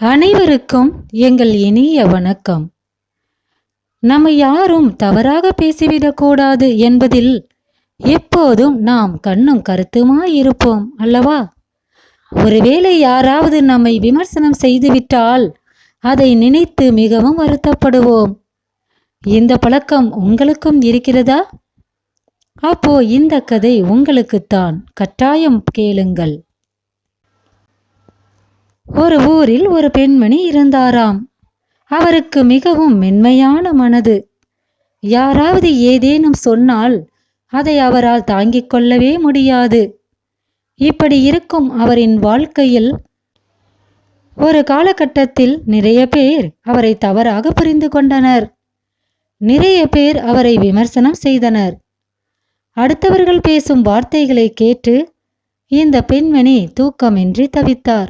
அனைவருக்கும் எங்கள் இனிய வணக்கம். நம்ம யாரும் தவறாக பேசிவிடக்கூடாது என்பதில் எப்போதும் நாம் கண்ணும் கருத்துமாய் இருப்போம் அல்லவா? ஒருவேளை யாராவது நம்மை விமர்சனம் செய்துவிட்டால் அதை நினைத்து மிகவும் வருத்தப்படுவோம். இந்த பழக்கம் உங்களுக்கும் இருக்கிறதா? அப்போ இந்த கதை உங்களுக்குத்தான். கட்டாயம் கேளுங்கள். ஒரு ஊரில் ஒரு பெண்மணி இருந்தாராம். அவருக்கு மிகவும் மென்மையான மனது. யாராவது ஏதேனும் சொன்னால் அதை அவரால் தாங்கிக் கொள்ளவே முடியாது. இப்படி இருக்கும் அவரின் வாழ்க்கையில் ஒரு காலகட்டத்தில் நிறைய பேர் அவரை தவறாக புரிந்து கொண்டனர். நிறைய பேர் அவரை விமர்சனம் செய்தனர். அடுத்தவர்கள் பேசும் வார்த்தைகளை கேட்டு இந்த பெண்மணி தூக்கமின்றி தவித்தார்.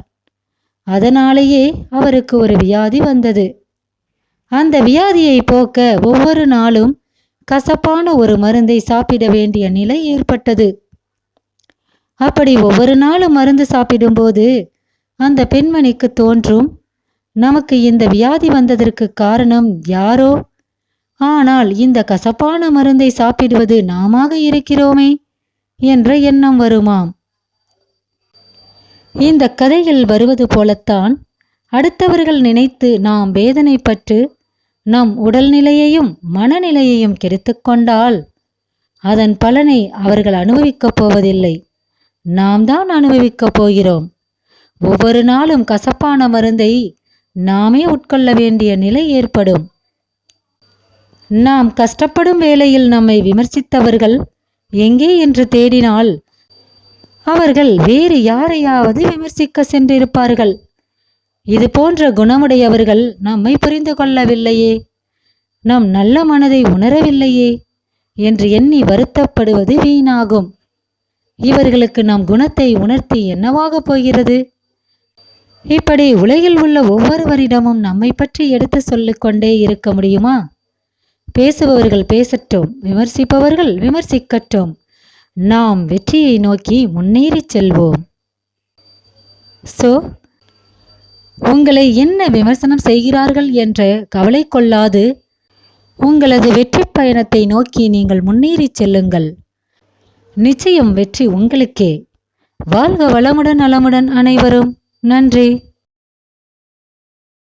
அதனாலேயே அவருக்கு ஒரு வியாதி வந்தது. அந்த வியாதியை போக்க ஒவ்வொரு நாளும் கசப்பான ஒரு மருந்தை சாப்பிட வேண்டிய நிலை ஏற்பட்டது. அப்படி ஒவ்வொரு நாளும் மருந்து சாப்பிடும்போது அந்த பெண்மணிக்கு தோன்றும் நமக்கு இந்த வியாதி வந்ததற்கு காரணம் யாரோ? ஆனால் இந்த கசப்பான மருந்தை சாப்பிடுவது நாமாக இருக்கிறோமே என்ற எண்ணம் வருமாம். இந்த கதையில் வருவது போலத்தான் அடுத்தவர்கள் நினைத்து நாம் வேதனைப்பட்டு நம் உடல்நிலையையும் மனநிலையையும் கெடுத்து கொண்டால் அதன் பலனை அவர்கள் அனுபவிக்கப் போவதில்லை. நாம் தான் அனுபவிக்கப் போகிறோம். ஒவ்வொரு நாளும் கசப்பான மருந்தை நாமே உட்கொள்ள வேண்டிய நிலை ஏற்படும். நாம் கஷ்டப்படும் வேளையில் நம்மை விமர்சித்தவர்கள் எங்கே என்று தேடினால் அவர்கள் வேறு யாரையாவது விமர்சிக்க சென்றிருப்பார்கள். இது போன்ற குணமுடையவர்கள் நம்மை புரிந்து கொள்ளவில்லையே. நம் நல்ல மனதை உணரவில்லையே என்று எண்ணி வருத்தப்படுவது வீணாகும். இவர்களுக்கு நம் குணத்தை உணர்த்தி என்னவாகப் போகிறது? இப்படி உலகில் உள்ள ஒவ்வொருவரிடமும் நம்மை பற்றி எடுத்து சொல்லிக்கொண்டே இருக்க முடியுமா? பேசுபவர்கள் பேசட்டும் விமர்சிப்பவர்கள் விமர்சிக்கட்டும். நாம் வெற்றியை நோக்கி முன்னேறி செல்வோம். சோ உங்களை என்ன விமர்சனம் செய்கிறார்கள் என்ற கவலை கொள்ளாது. உங்களது வெற்றி பயணத்தை நோக்கி நீங்கள் முன்னேறி செல்லுங்கள். நிச்சயம் வெற்றி உங்களுக்கே. வாழ்க வளமுடன் நலமுடன் அனைவரும். நன்றி.